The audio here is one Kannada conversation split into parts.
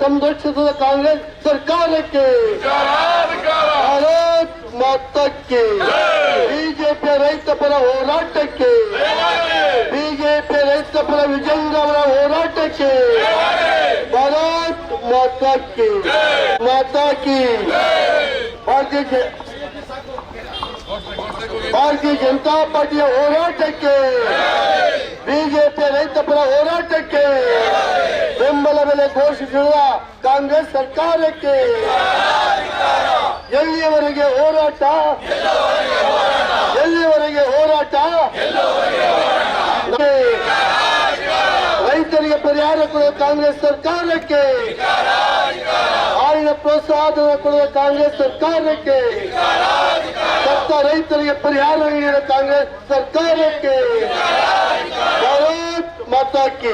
ಸಂರಕ್ಷಿಸಿದ ಕಾಂಗ್ರೆಸ್ ಸರ್ಕಾರಕ್ಕೆ ಭಾರತ್ ಮಾತಕ್ಕೆ ಬಿಜೆಪಿಯ ರೈತ ಪರ ಹೋರಾಟಕ್ಕೆ ಬಿಜೆಪಿಯ ರೈತ ಪರ ವಿಜಯಂಗ ಅವರ ಹೋರಾಟಕ್ಕೆ ಭಾರತ್ ಮಾತಕ್ಕೆ ಮಾತಾಕಿ ಭಾರತೀಯ ಜ- ಭಾರತೀಯ ಜನತಾ ಪಾರ್ಟಿಯ ಹೋರಾಟಕ್ಕೆ ಬಿಜೆಪಿಯ ರೈತ ಪರ ಹೋರಾಟಕ್ಕೆ ಬೆಂಬಲ ಬೆಲೆ ಘೋಷಿಸಿರುವ ಕಾಂಗ್ರೆಸ್ ಸರ್ಕಾರಕ್ಕೆ ಎಲ್ಲಿಯವರೆಗೆ ಹೋರಾಟ? ಎಲ್ಲಿಯವರೆಗೆ ಹೋರಾಟ? ರೈತರಿಗೆ ಪರಿಹಾರ ಕೊಡುವ ಕಾಂಗ್ರೆಸ್ ಸರ್ಕಾರಕ್ಕೆ ಹಾಲಿನ ಪ್ರೋತ್ಸಾಹ ಕೊಡುವ ಕಾಂಗ್ರೆಸ್ ಸರ್ಕಾರಕ್ಕೆ ಸತ್ತ ರೈತರಿಗೆ ಪರಿಹಾರ ನೀಡಿದ ಕಾಂಗ್ರೆಸ್ ಸರ್ಕಾರಕ್ಕೆ ಭಾರತ್ ಮಾತಾಕಿ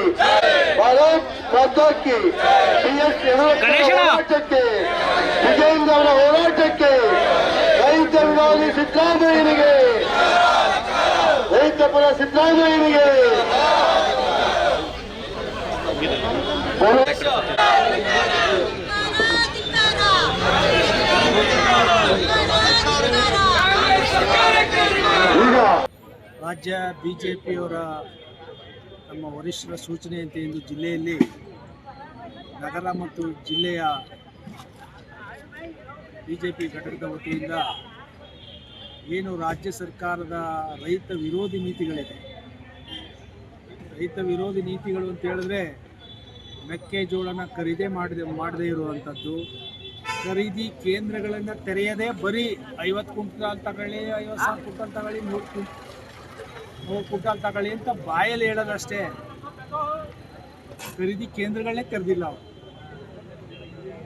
ಭಾರತ್ ಮಾತಾಕಿ ಬಿ ಎಸ್ ಹೋರಾಟಕ್ಕೆ ವಿಜಯೇಂದ್ರ ಅವರ ಹೋರಾಟಕ್ಕೆ. ರೈತ ವಿರೋಧಿ ಸಿದ್ದರಾಮಯ್ಯನಿಗೆ. ರೈತ ಪರ ಸಿದ್ದರಾಮಯ್ಯನಿಗೆ. ರಾಜ್ಯ ಬಿಜೆಪಿಯವರ ನಮ್ಮ ವರಿಷ್ಠರ ಸೂಚನೆಯಂತೆ ಇಂದು ಜಿಲ್ಲೆಯಲ್ಲಿ ನಗರ ಮತ್ತು ಜಿಲ್ಲೆಯ ಬಿ ಜೆ ಪಿ ಘಟಕದ ವತಿಯಿಂದ ಏನು ರಾಜ್ಯ ಸರ್ಕಾರದ ರೈತ ವಿರೋಧಿ ನೀತಿಗಳಿದೆ. ರೈತ ವಿರೋಧಿ ನೀತಿಗಳು ಅಂತ ಹೇಳಿದ್ರೆ ಮೆಕ್ಕೆಜೋಳನ ಖರೀದಿ ಮಾಡದೆ, ಮಾಡದೇ ಇರುವಂಥದ್ದು. ಖರೀದಿ ಕೇಂದ್ರಗಳನ್ನು ತೆರೆಯದೇ ಬರೀ ಐವತ್ತು ಕುಂಟಲ್ ತಗೊಳ್ಳಿ, ಐವತ್ತು ಸಾವಿರ ಕುಂಟಲ್ ತಗೊಳ್ಳಿ ನೂರು ಕ್ವಿಂಟ್ ನೂರು ಕ್ವಿಂಟಾಲ್ ತಗೊಳ್ಳಿ ಅಂತ ಬಾಯಲ್ಲಿ ಹೇಳೋದಷ್ಟೇ. ಖರೀದಿ ಕೇಂದ್ರಗಳನ್ನೇ ತೆರೆದಿಲ್ಲ ಅವರು.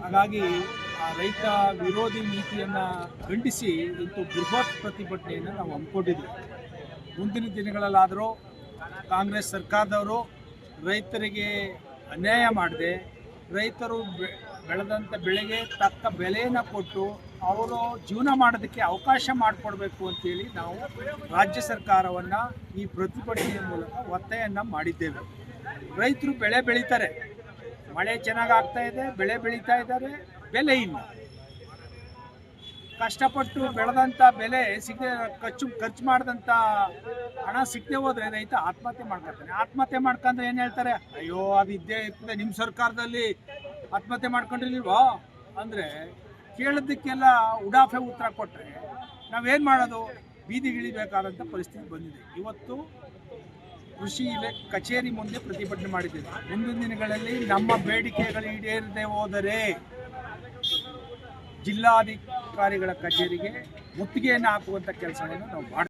ಹಾಗಾಗಿ ಆ ರೈತ ವಿರೋಧಿ ನೀತಿಯನ್ನು ಖಂಡಿಸಿ ಇಂತು ಬೃಹತ್ ಪ್ರತಿಭಟನೆಯನ್ನು ನಾವು ಹಮ್ಮಿಕೊಂಡಿದ್ವಿ. ಮುಂದಿನ ದಿನಗಳಲ್ಲಾದರೂ ಕಾಂಗ್ರೆಸ್ ಸರ್ಕಾರದವರು ರೈತರಿಗೆ ಅನ್ಯಾಯ ಮಾಡದೆ, ರೈತರು ಬೆಳೆದಂಥ ಬೆಳೆಗೆ ತಕ್ಕ ಬೆಲೆಯನ್ನು ಕೊಟ್ಟು ಅವರು ಜೀವನ ಮಾಡೋದಕ್ಕೆ ಅವಕಾಶ ಮಾಡಿಕೊಡ್ಬೇಕು ಅಂತೇಳಿ ನಾವು ರಾಜ್ಯ ಸರ್ಕಾರವನ್ನು ಈ ಪ್ರತಿಭಟನೆಯ ಮೂಲಕ ಒತ್ತಾಯನ್ನು ಮಾಡಿದ್ದೇವೆ. ರೈತರು ಬೆಳೆ ಬೆಳೀತಾರೆ. ಮಳೆ ಚೆನ್ನಾಗಿ ಆಗ್ತಾ ಇದೆ, ಬೆಳೆ ಬೆಳೀತಾ ಇದ್ದಾರೆ, ಬೆಲೆ ಇಲ್ಲ. ಕಷ್ಟಪಟ್ಟು ಬೆಳೆದಂಥ ಬೆಲೆ ಸಿಗದೆ ಖರ್ಚು ಖರ್ಚು ಮಾಡಿದಂಥ ಹಣ ಸಿಗದೆ ಹೋದ್ರೆ ರೈತ ಆತ್ಮಹತ್ಯೆ ಮಾಡ್ಕೊತಾನೆ ಆತ್ಮಹತ್ಯೆ ಮಾಡ್ಕೊಂಡ್ರೆ ಏನು ಹೇಳ್ತಾರೆ? ಅಯ್ಯೋ ಅದು ಇದ್ದೇ ಇರ್ತದೆ ನಿಮ್ಮ ಸರ್ಕಾರದಲ್ಲಿ. ಆತ್ಮಹತ್ಯೆ ಮಾಡ್ಕೊಂಡಿರ್ಲಿಲ್ವಾ? ಅಂದರೆ ಕೇಳಿದ್ದಕ್ಕೆಲ್ಲ ಉಡಾಫೆ ಉತ್ತರ ಕೊಟ್ಟರೆ ನಾವೇನು ಮಾಡೋದು? ಬೀದಿಗಿಳಿಬೇಕಾದಂಥ ಪರಿಸ್ಥಿತಿ ಬಂದಿದೆ. ಇವತ್ತು ಕೃಷಿ ಇಲೆ ಕಚೇರಿ ಮುಂದೆ ಪ್ರತಿಭಟನೆ ಮಾಡಿದ್ದೇವೆ. ಮುಂದಿನ ದಿನಗಳಲ್ಲಿ ನಮ್ಮ ಬೇಡಿಕೆಗಳು ಈಡೇರದೆ ಹೋದರೆ ಜಿಲ್ಲಾಧಿಕಾರಿಗಳ ಕಚೇರಿಗೆ ಮುತ್ತಿಗೆಯನ್ನು ಹಾಕುವಂಥ ಕೆಲಸವನ್ನು ನಾವು ಮಾಡ್ತೀವಿ.